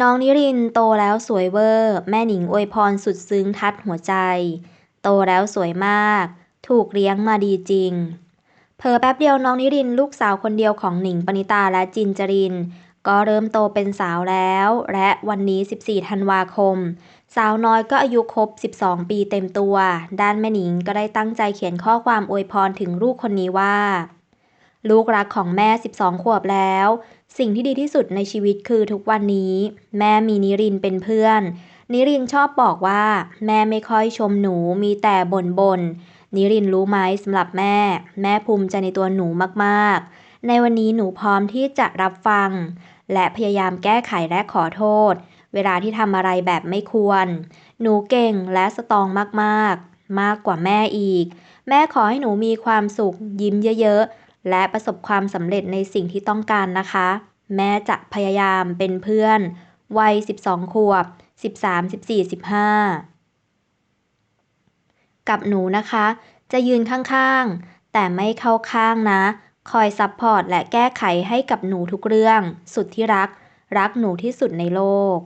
น้องนิรินโตแล้วสวยเวอร์ แม่หนิงอวยพรสุดซึ้งทัดหัวใจ โตแล้วสวยมาก ถูกเลี้ยงมาดีจริงเผลอแป๊บเดียวน้องนิรินลูกสาวคนเดียวของหนิงปณิตาและจินจริน ก็เริ่มโตเป็นสาวแล้ว และวันนี้ 14 ธันวาคม สาวน้อยก็อายุครบ 12 ปีเต็มตัว ด้านแม่หนิงก็ได้ตั้งใจเขียนข้อความอวยพรถึงลูกคนนี้ว่า ลูกรักของแม่ 12 ขวบแล้ว สิ่งที่ดีที่สุดในชีวิตคือทุกวันนี้ แม่มีนิรินเป็นเพื่อน นิรินชอบบอกว่า แม่ไม่ค่อยชมหนูมีแต่บ่นบน่นนิรินรู้ไหมสำหรับแม่ แม่ภูมิใจในตัวหนูมากๆ ในวันนี้หนูพร้อมที่จะรับฟัง และพยายามแก้ไขและขอโทษ เวลาที่ทำอะไรแบบไม่ควร หนูเก่งและสตองมากๆ มากกว่าแม่อีก แม่ขอให้หนูมีความสุขยิ้มเยอะๆ และประสบความสำเร็จในสิ่งที่ต้องการนะคะ แม่จะพยายามเป็นเพื่อน วัย 12 ขวบ 13 14 15 กับหนูนะคะ จะยืนข้างๆ แต่ไม่เข้าข้างนะ คอยซัพพอร์ตและแก้ไขให้กับหนูทุกเรื่อง สุดที่รัก รักหนูที่สุดในโลก